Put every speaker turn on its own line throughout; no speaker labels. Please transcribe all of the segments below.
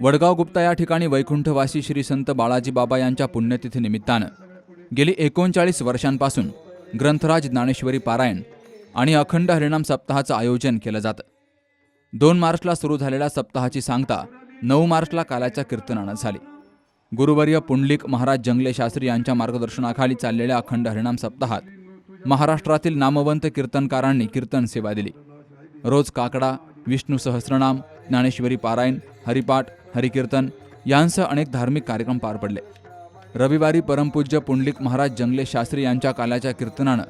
वडगाव गुप्ता या ठिकाणी वैकुंठवासी श्री संत बाळाजी बाबा यांच्या पुण्यतिथी निमित्तानं गेली एकोणचाळीस वर्षांपासून ग्रंथराज ज्ञानेश्वरी पारायण आणि अखंड हरिणाम सप्ताहाचं आयोजन केलं जातं. दोन मार्चला सुरू झालेल्या सप्ताहाची सांगता नऊ मार्चला कालाच्या कीर्तनानं झाली. गुरुवर्य पुंडलिक महाराज जंगले शास्त्री यांच्या मार्गदर्शनाखाली चाललेल्या अखंड हरिणाम सप्ताहात महाराष्ट्रातील नामवंत कीर्तनकारांनी कीर्तन सेवा दिली. रोज काकडा विष्णू सहस्रनाम ज्ञानेश्वरी पारायण हरिपाठ हरिकीर्तन यांसह अनेक धार्मिक कार्यक्रम पार पडले. रविवारी परमपूज्य पुंडलिक महाराज जंगले शास्त्री यांच्या काल्याच्या कीर्तनानं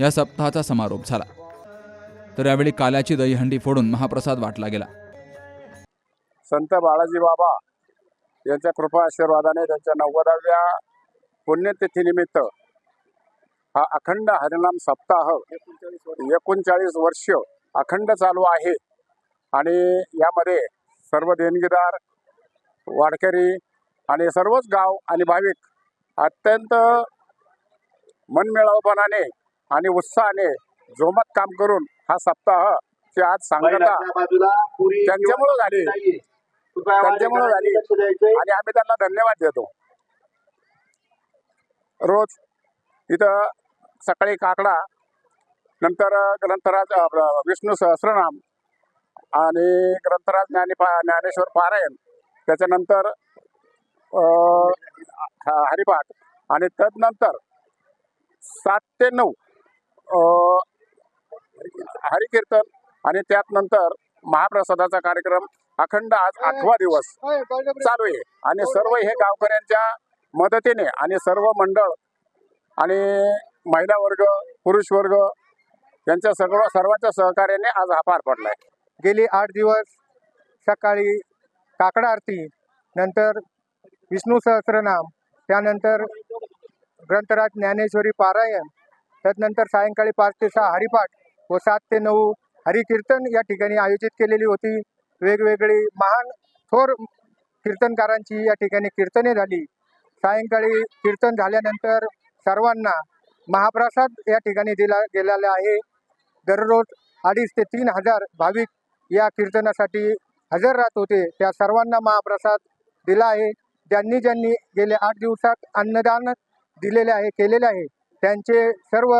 या सप्ताहाचा समारोप झाला. तर यावेळी काल्याची दहीहंडी फोडून महाप्रसाद वाटला गेला.
संत बाळाजी बाबा यांच्या कृपा आशीर्वादाने त्यांच्या नव्वदाव्या पुण्यतिथीनिमित्त हा अखंड हरिनाम सप्ताह एकोणचाळीस वर्ष अखंड चालू आहे. आणि यामध्ये सर्व देणगीदार वारकरी आणि सर्वच गाव आणि भाविक अत्यंत मनमिळावपणाने आणि उत्साहाने जोमात काम करून हा सप्ताह ची आज सांगता त्यांच्यामुळं झाली. त्यांच्यामुळं झाली. आणि आम्ही त्यांना धन्यवाद देतो. रोज इथं सकाळी काकडा नंतर ग्रंथराज विष्णू सहस्रनाम आणि ग्रंथराज ज्ञानी पा ज्ञानेश्वर पारायण त्याच्यानंतर अं, हरिपाठ आणि तदनंतर सात ते नऊ हरिकीर्तन आणि त्यात नंतर महाप्रसादाचा कार्यक्रम अखंड आज आठवा दिवस चालू आहे. आणि सर्व हे गावकऱ्यांच्या मदतीने आणि सर्व मंडळ आणि महिला वर्ग पुरुष वर्ग यांच्या सगळं सर्वांच्या सहकार्याने आज हा पार पडलाय.
गेली आठ दिवस सकाळी काकडा आरती नंतर विष्णू सहस्रनाम त्यानंतर ग्रंथराज ज्ञानेश्वरी पारायण त्यानंतर सायंकाळी पाच ते सहा हरिपाठ व सात ते नऊ हरिकीर्तन या ठिकाणी आयोजित केलेली होती. वेगवेगळी महान थोर कीर्तनकारांची या ठिकाणी कीर्तने झाली. सायंकाळी कीर्तन झाल्यानंतर सर्वांना महाप्रसाद या ठिकाणी दिला गेलेला आहे. दररोज अडीच ते तीन हजार भाविक या कीर्तनासाठी हजर राहत होते. त्या सर्वांना महाप्रसाद दिला आहे. ज्यांनी ज्यांनी गेल्या आठ दिवसात अन्नदान दिलेले आहे केलेले आहे. त्यांचे सर्व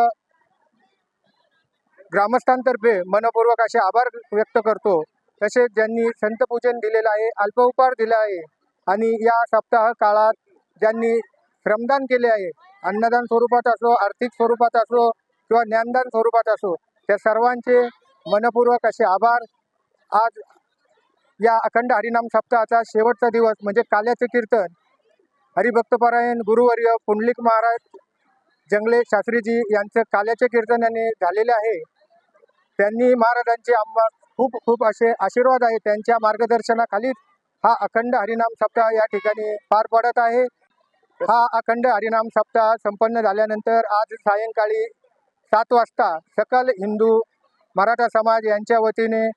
ग्रामस्थांतर्फे मनपूर्वक असे आभार व्यक्त करतो. तसेच ज्यांनी संतपूजन दिलेलं आहे अल्पउपहार दिला आहे आणि या सप्ताह काळात ज्यांनी श्रमदान केले आहे अन्नदान स्वरूपात असो आर्थिक स्वरूपात असो किंवा ज्ञानदान स्वरूपात असो त्या सर्वांचे मनपूर्वक असे आभार आज या अखंड हरिनाम सप्ताहाचा शेवटचा दिवस म्हणजे काल्याचे कीर्तन. हरिभक्तपरायण गुरुवर्य पुंडलिक महाराज जंगले शास्त्रीजी यांचं काल्याचे कीर्तनाने झालेले आहे. त्यांनी महाराजांचे आम्हा खूप खूप असे आशीर्वाद आहे त्यांच्या मार्गदर्शनाखाली हा अखंड हरिनाम सप्ताह या ठिकाणी पार पडत आहे. हा अखंड हरिनाम सप्ताह संपन्न झाल्यानंतर आज सायंकाळी सात वाजता सकल हिंदू मराठा समाज यांच्या वतीने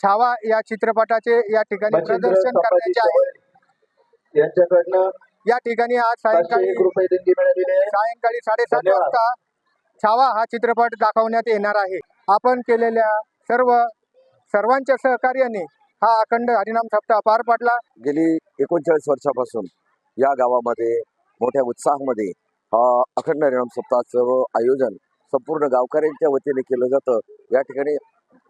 छावा या चित्रपटाचे या ठिकाणी प्रदर्शन करण्याचे आहे.
यांच्याकडनं
या ठिकाणी आज सायंकाळी सायंकाळी साडेसात. वाजता छावा हा चित्रपट दाखवण्यात येणार आहे. आपण केलेल्या सर्व सर्वांच्या सहकार्याने हा अखंड हरिनाम सप्ताह पार पडला.
गेली एकोणचाळीस वर्षापासून या गावामध्ये मोठ्या उत्साहामध्ये हा अखंड हरिनाम सप्ताहाचं आयोजन संपूर्ण गावकऱ्यांच्या वतीने केलं जातं. या ठिकाणी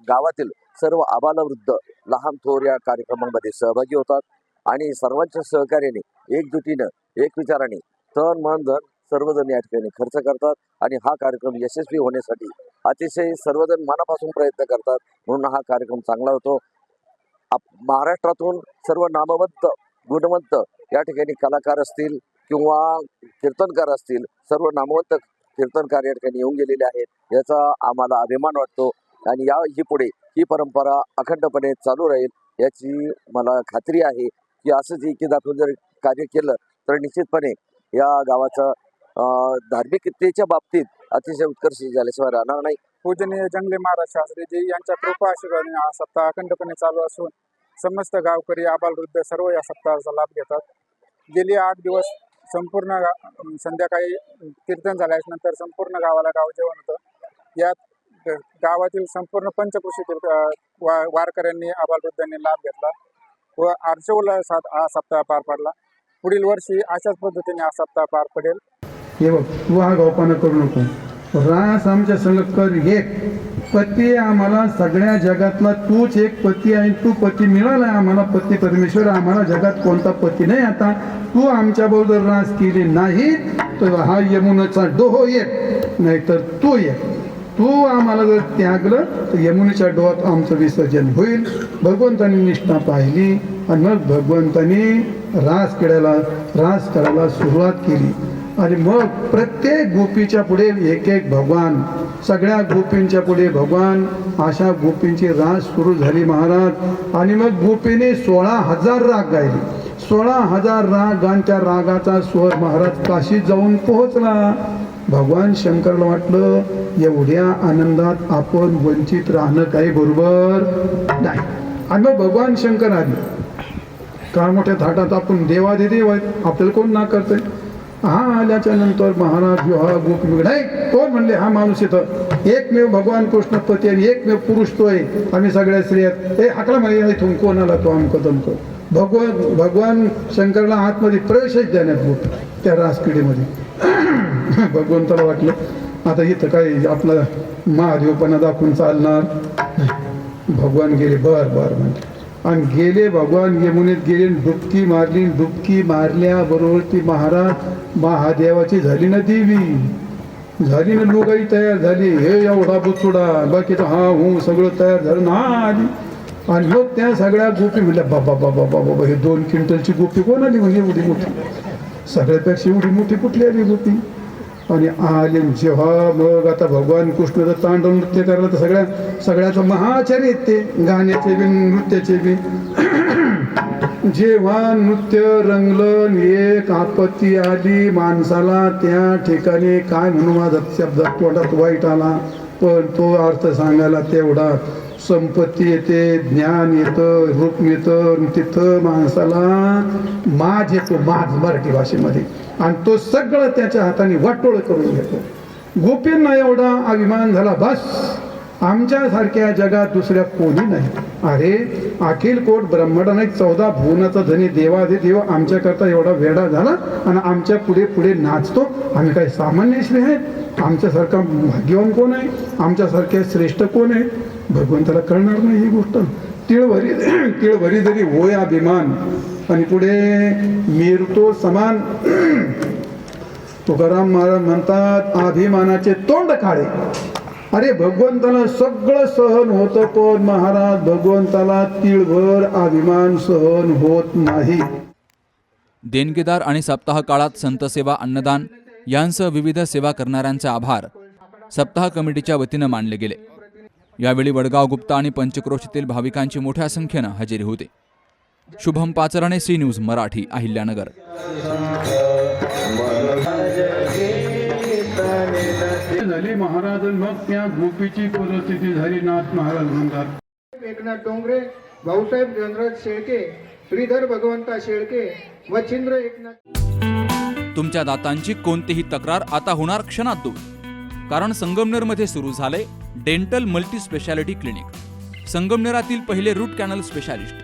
गावातील सर्व आबालवृद्ध लहान थोर या कार्यक्रमामध्ये सहभागी होतात आणि सर्वांच्या सहकार्याने एकजुटीनं एक विचाराने तन मन धन सर्वजण या ठिकाणी खर्च करतात आणि हा कार्यक्रम यशस्वी होण्यासाठी अतिशय सर्वजण मनापासून प्रयत्न करतात. म्हणून हा कार्यक्रम चांगला होतो. आप महाराष्ट्रातून सर्व नामवंत गुणवंत या ठिकाणी कलाकार असतील किंवा कीर्तनकार असतील सर्व नामवंत कीर्तनकार या ठिकाणी येऊन गेलेले आहेत. याचा आम्हाला अभिमान वाटतो. आणि या ही पुढे ही परंपरा अखंडपणे चालू राहील याची मला खात्री आहे की असंच एकी दाखवून जर कार्य केलं तर निश्चितपणे या गावाचं धार्मिकतेच्या बाबतीत अतिशय उत्कर्ष झाल्याशिवाय राहणार नाही.
पूजनीय जंगले महाराज शास्त्री जी यांच्या कृपा आशीर्वादाने हा सप्ताह अखंडपणे चालू असून समस्त गावकरी आबालवृद्ध सर्व या सप्ताहाचा लाभ घेतात. गेली आठ दिवस संपूर्ण गा संध्याकाळी कीर्तन झाल्यानंतर संपूर्ण गावाला गाव जेवण होतं. यात गावातील संपूर्ण पंचकृषीतील वा वारकऱ्यांनी आबालवृद्धांनी लाभ घेतला व आर्चोल्लासात हा सप्ताह पार पडला. पुढील वर्षी अशाच पद्धतीने हा सप्ताह पार पडेल.
हे बघ तू हा गावपाना करू नको. रास आमच्या संग कर एक पती आम्हाला सगळ्या जगातला तूच एक पती आहे तू पती मिळाला आम्हाला पती परमेश्वर. आम्हाला जगात कोणता पती नाही आता. तू आमच्या बरोबर रास केली नाही तर हा यमुनाचा डोहो एक नाहीतर तू एक तू आम्हाला जर त्यागलं तर यमुनेच्या डोळ्यात आमचं विसर्जन होईल. भगवंतानी निष्ठा पाहिली आणि मग भगवंतानी रास करायला रास करायला सुरुवात केली. आणि मग प्रत्येक गोपीच्या पुढे एक एक भगवान सगळ्या गोपींच्या पुढे भगवान अशा गोपींची रास सुरू झाली महाराज. आणि मग गोपीने सोळा हजार राग गायले. सोळा हजार रागांच्या रागाचा स्वर महाराज काशी जाऊन पोहोचला. भगवान शंकरला वाटलं एवढ्या आनंदात आपण वंचित राहणं काही बरोबर नाही. आणि मग भगवान शंकर आले. का मोठ्या थाटात आपण देवाधिदेव आहेत आपल्याला कोण ना करतंय? हा आल्याच्यानंतर महाराज जो हा गोप नाही कोण म्हणले? हा माणूस इथं. एकमेव भगवान कृष्णपती आणि एकमेव पुरुष तो आहे. आम्ही सगळ्या स्त्रियात हे हाकला माहिती इथून. कोण आला तो अमक तमक भगवान भगवान शंकरला आतमध्ये प्रवेशच देण्यात गोप त्या रासकिडीमध्ये भगवंताला वाटलं. आता इथं काय आपला महादेवपणा दाखवून चालणार भगवान गेले बर बर म्हणजे आणि गेले भगवान यमुनेत गेले डुबकी मारली. डुबकी मारल्याबरोबर ती महाराज महादेवाची झाली ना देवी. झाली ना लोकाई तयार झाली. हे एवढा बुचुडा तर हा हो सगळं तयार झालं ना आली आणि मग त्या सगळ्या गोपी म्हणल्या बाबा बाबा बाबा बाबा हे दोन क्विंटलची गोपी कोण आली म्हणजे एवढी मोठी. सगळ्यापेक्षा एवढी मोठी कुठली आली गोपी? आणि आले जेव्हा मग आता भगवान कृष्णाचं तांडव नृत्य करायला तर सगळ्या सगळ्याचं महाआचार्य आहेत ते गाण्याचे बी नृत्याचे बी. जेव्हा नृत्य रंगलं एक आपत्ती आली माणसाला त्या ठिकाणी काय म्हणू माझा शब्द? तोंडात वाईट आला. पण तो अर्थ सांगायला तेवढा संपत्ती येते ज्ञान येतं रूप येतं तिथं माणसाला माझ येतो माझ मराठी भाषेमध्ये. आणि तो सगळं त्याच्या हाताने वाटोळ करून घेतो. गोपींना एवढा अभिमान झाला बस. आमच्यासारख्या जगात दुसऱ्या कोणी नाही. अरे अखिल कोट ब्रह्मडा नाही चौदा भुवनाचा धनी देवादे देव आमच्याकरता एवढा वेडा झाला आणि आमच्या पुढे पुढे नाचतो. आम्ही काही सामान्य श्री आहेत आमच्यासारखा भाग्यवान कोण आहे? आमच्यासारखे श्रेष्ठ कोण आहे? भगवंताला कळणार नाही ही गोष्ट. तिळभरी तिळभरी जरी होय अभिमान आणि पुढे मिरतो समान तुकाराम महाराज म्हणतात अभिमानाचे तोंड काळे. अरे भगवंताला सगळं सहन होतं पण महाराज भगवंताला तिळभर अभिमान सहन होत नाही.
देणगीदार आणि सप्ताह काळात संतसेवा अन्नदान यांसह विविध सेवा करणाऱ्यांचे आभार सप्ताह कमिटीच्या वतीनं मानले गेले. यावेळी वडगाव गुप्ता आणि पंचक्रोशीतील भाविकांची मोठ्या संख्येनं हजेरी होती. Shubham Pacharne C news Marathi Ahilyanagar.
झाली महाराज मग त्या गोपीची परिस्थिती झाली नाथ महाराज म्हणतात.
एकनाथ डोंगरे भाऊसाहेब धनराज शेळके श्रीधर भगवंता शेळके मच्छिंद्र एकनाथ
तुमच्या दातांची कोणतीही तक्रार आता होणार क्षणात दूर. कारण संगमनेरमध्ये सुरू झाले डेंटल मल्टी स्पेशालिटी क्लिनिक. संगमनेरातील पहिले root canal specialist.